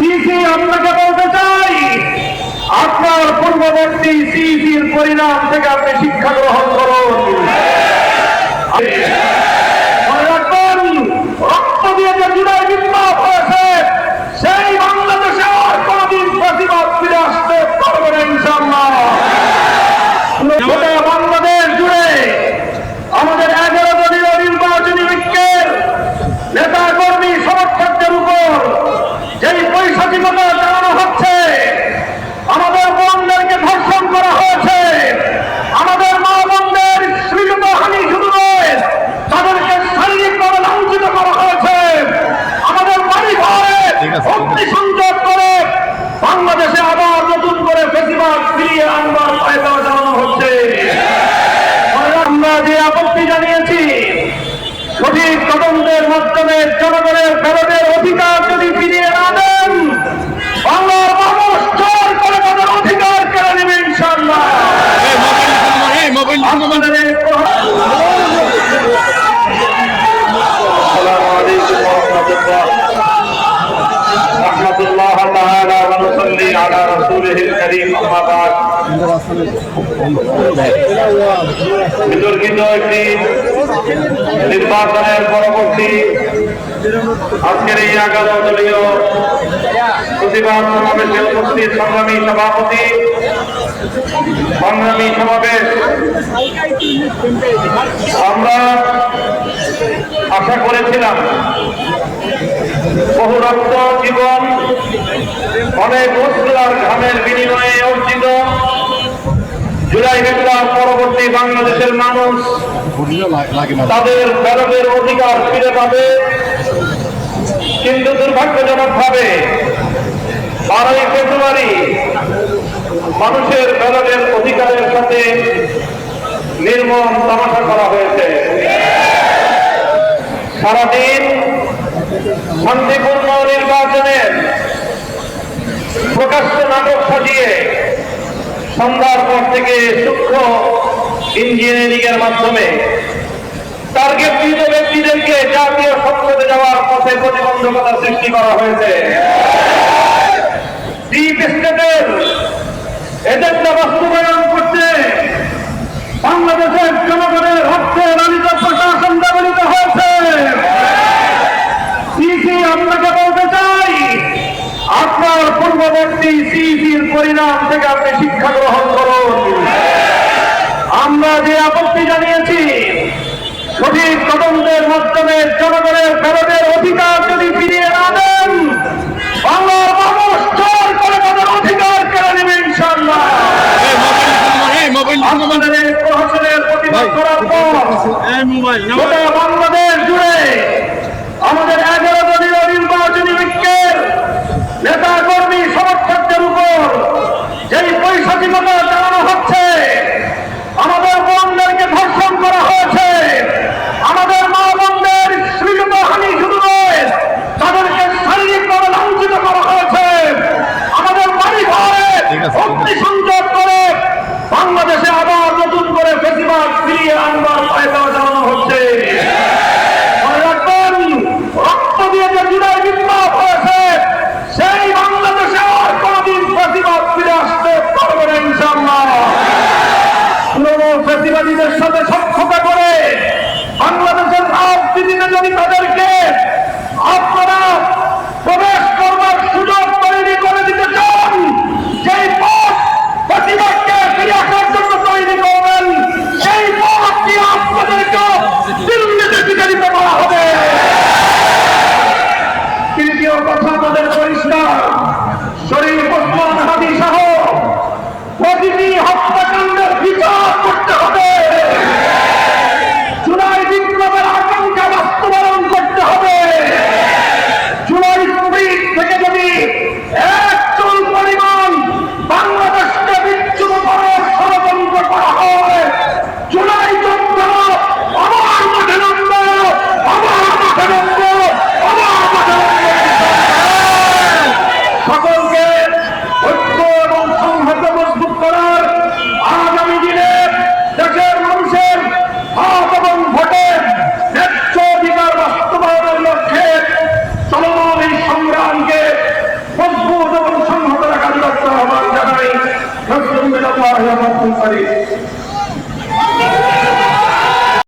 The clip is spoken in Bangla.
সিসি আপনাকে বলতে চাই? আপনার পূর্ববর্তী সিসির পরিণাম থেকে আপনি শিক্ষা গ্রহণ করুন মনে রাখবেন রক্ত দিয়ে যে জুলাই বিপ্লব হয়েছে সেই বাংলাদেশে আর কোনদিন প্রতিবাদ ফিরে আসতে পারবে না ইনশাল্লাহ গোটা বাংলাদেশ জুড়ে আমাদের এগারো দলীয় নির্বাচনী ঐক্যের নেতা কর্মী সমর্থকদের উপর যেই বৈশাখিকতা চালানো হচ্ছে আমাদের বোনদেরকে ধর্ষণ করা হয়েছে আমাদের মা বোনদের শ্রীযুত হানি শুধু নয় তাদেরকে শারীরিকভাবে লাঞ্ছিত করা হয়েছে আমাদের বাড়ি ঘরে অগ্নি সংযোগ করে বাংলাদেশে আবার নতুন করে বেশিরভাগ ফিরিয়ে আনবার পায়দা চালানো হচ্ছে আমরা যে আপত্তি জানিয়েছি সঠিক তদন্তের মাধ্যমে জনগণের ব্যালটের অধিকার যদি ফিরিয়ে না দেন বাংলার মানুষ জোর করে তাদের অধিকার কেড়ে নেবে ইনশাল্লাহ আপনাদের এই প্রহার- السلام عليكم ورحمة الله رحمة الله تعالى ونصلي على رسوله الكريم أما بعد বিতর্কিত একটি নির্বাচনের পরবর্তী আজকের এই এগারো দলীয় প্রতিবাদ সমাবেশে উপস্থিত সংগ্রামী সভাপতি সংগ্রামী সমাবেশ আমরা আশা করেছিলাম বহু রক্ত জীবন, অনেক মুসলার ঘামের বিনিময়ে অর্জিত জুলাই বিপ্লব পরবর্তী বাংলাদেশের মানুষ তাদের ব্যালটের অধিকার ফিরে পাবে। কিন্তু দুর্ভাগ্যজনক ভাবে বারোই ফেব্রুয়ারি মানুষের ব্যালটের অধিকারের সাথে নির্মম তামাশা করা হয়েছে। সারাদিন শান্তিপূর্ণ নির্বাচনের প্রকাশ্য নাটক সাজিয়ে সন্ধ্যার পর থেকে সূক্ষ্ম ইঞ্জিনিয়ারিং এর মাধ্যমে টার্গেটকৃত ব্যক্তিদেরকে জাতীয় সংসদে যাওয়ার পথে প্রতিবন্ধকতা সৃষ্টি করা হয়েছে। ডিপ স্টেটের এজেন্ডা বাস্তবায়ন করতে বাংলাদেশের জনগণের রক্তে লালিত প্রশাসন ব্যবহৃত হয়েছে। সিসি আপনাকে বলতে চাই, আপনার পূর্ববর্তী সিসির পরিণাম থেকে আপনি শিক্ষা গ্রহণ করুন। আমরা যে আপত্তি জানিয়েছি, সঠিক তদন্তের মাধ্যমে জনগণের ব্যালটের অধিকার যদি ফিরিয়ে না দেন বাংলার মানুষ জোর করে তাদের অধিকার কেড়ে নেবে ইনশাল্লাহ প্রতিবাদ করার পর গোটা বাংলাদেশ জুড়ে আমাদের এগারো দলীয় নির্বাচনী ঐক্যের নেতা কর্মী সমর্থকদের উপর যেই চালানো হচ্ছে আমাদের বোনদেরকে ধর্ষণ করা হয়েছে আমাদের মা বোনদের শ্রীযুত হানি শুধু নয় তাদেরকে শারীরিকভাবে লাঞ্ছিত করা হয়েছে আমাদের বাড়ি ঘরে অগ্নি সংযোগ করে বাংলাদেশে আবার নতুন করে বেশিরভাগ ফিরিয়ে আনবার পায়দা চালানো হচ্ছে মনে রাখবেন রক্ত দিয়ে যে জুলাই বিপ্লব হয়েছে সেই বাংলাদেশে আর কোনদিন প্রতিবাদ ফিরে আসতে পারবে না ইনশাল্লাহ পুরনো প্রতিবাদীদের সাথে সক্ষতা করে বাংলাদেশের রাজনীতিতে যদি তাদেরকে আপনারা